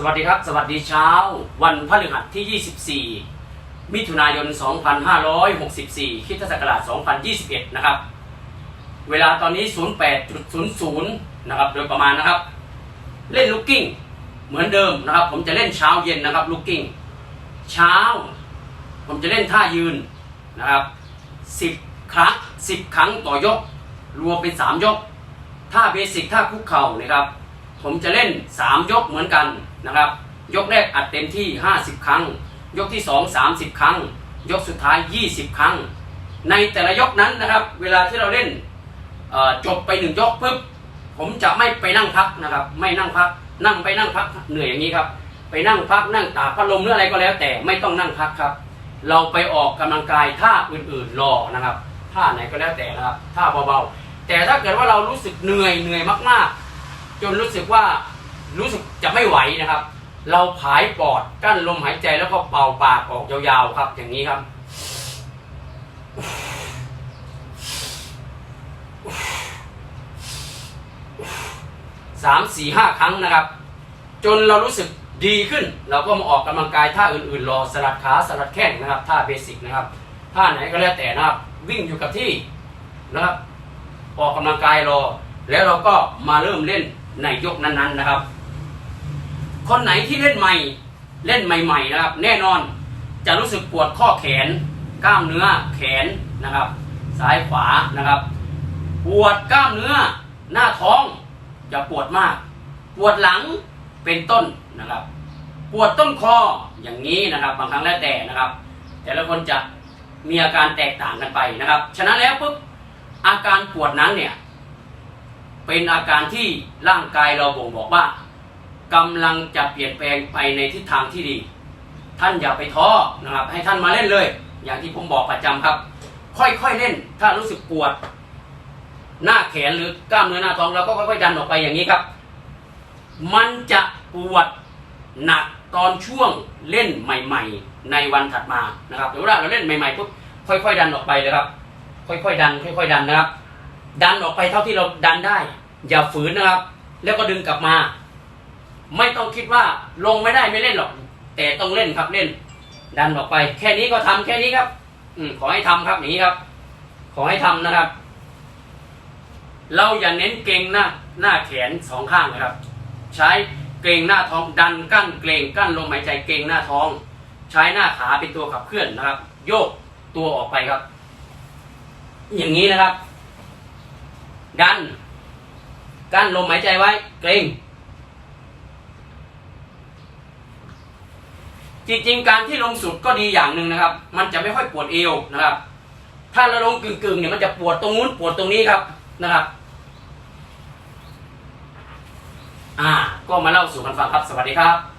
สวัสดีครับ สวัสดีเช้า วันพฤหัสที่ 24 มิถุนายน 2564คริสตศักราช2021 นะครับ เวลาตอนนี้ 08.00 นะครับ โดยประมาณนะครับ เล่นลูกกิ้ง เหมือนเดิมนะครับ ผมจะเล่นเช้าเย็นนะครับลูกกิ้ง เช้า ผมจะเล่นท่ายืนนะครับ 10 ครั้ง 10 ครั้งต่อยก รวมเป็น 3 ยก ท่าเบสิกท่าคุกเข่านะครับ ผมจะเล่น 3 ยกเหมือนกันนะครับ ยกแรกอัดเต็มที่ 50 ครั้ง ยกที่ 2 30 ครั้ง ยกสุดท้าย 20 ครั้ง ในแต่ละยกนั้นนะครับ เวลาที่เราเล่นจบไปหนึ่งยกปุ๊บผมจะไม่ไปนั่งพักนะครับ ไม่นั่งพัก นั่งไปนั่งพักเหนื่อยอย่างนี้ครับ ไปนั่งพักนั่งตากพัดลมหรืออะไรก็แล้ว แต่ไม่ต้องนั่งพักครับ เราไปออกกำลังกายท่าอื่นๆรอนะครับท่าไหนก็แล้วแต่นะครับท่าเบาๆแต่ถ้าเกิดว่าเรารู้สึกเหนื่อยเหนื่อยมากๆ จนรู้สึกว่ารู้สึกจะไม่ไหวนะครับ เราผายปอดกั้นลมหายใจแล้วก็เป่าปากออกยาวๆครับ อย่างนี้ครับ สามสี่ห้าครั้งนะครับ จนเรารู้สึกดีขึ้น เราก็มาออกกำลังกายท่าอื่นๆ รอสลัดขาสลัดแข้งนะครับ ท่าเบสิกนะครับ ท่าไหนก็แล้วแต่นะครับ วิ่งอยู่กับที่นะครับ ออกกำลังกายรอ แล้วเราก็มาเริ่มเล่น ในยกนั้นๆนะครับ คนไหนที่เล่นใหม่เล่นใหม่ๆนะครับ แน่นอนจะรู้สึกปวดข้อแขน กล้ามเนื้อแขนนะครับ ซ้ายขวานะครับ ปวดกล้ามเนื้อหน้าท้องอย่าปวดมาก ปวดหลังเป็นต้นนะครับ ปวดต้นคออย่างนี้นะครับ บางครั้งแล้วแต่นะครับ แต่ละคนจะมีอาการแตกต่างกันไปนะครับ ฉะนั้นแล้วปุ๊บอาการปวดนั้นเนี่ย เป็นอาการที่ร่างกายเราบ่งบอกว่ากำลังจะเปลี่ยนแปลงไปในทิศทางที่ดี ท่านอย่าไปท้อนะครับ ให้ท่านมาเล่นเลย อย่างที่ผมบอกประจำครับ ค่อยๆเล่น ถ้ารู้สึกปวด หน้าแขนหรือกล้ามเนื้อหน้าท้องเราก็ค่อยๆดันออกไปอย่างนี้ครับ มันจะปวดหนักตอนช่วงเล่นใหม่ ๆ ในวันถัดมานะครับเดี๋ยวเวลาเราเล่นใหม่ๆปุ๊บค่อย ๆ ดันออกไปเลยครับ ค่อยๆดัน ค่อย ๆ ดันนะครับ ดันออกไปเท่าที่เราดันได้ อย่าฝืนนะครับ แล้วก็ดึงกลับมา ไม่ต้องคิดว่าลงไม่ได้ไม่เล่นหรอก แต่ต้องเล่นครับเล่น ดันออกไป แค่นี้ก็ทำแค่นี้ครับ อืขอให้ทำครับอย่างนี้ครับ ขอให้ทำนะครับ เราอย่าเน้นเกรงหน้าหน้าแขนสองข้างนะครับ ใช้เกรงหน้าท้องดันกั้นเกรงกั้นลมหายใจเกรงหน้าท้อง ใช้หน้าขาเป็นตัวขับเคลื่อนนะครับ โยกตัวออกไปครับ อย่างนี้นะครับ ดัน กั้นลมหายใจไว้ เกรงจริงๆ การที่ลงสุดก็ดีอย่างหนึ่งนะครับ มันจะไม่ค่อยปวดเอวนะครับ ถ้าเราลงกึ่งๆเนี่ยมันจะปวดตรงนู้นปวดตรงนี้ครับนะครับ อ่า ก็มาเล่าสู่กันฟังครับ สวัสดีครับ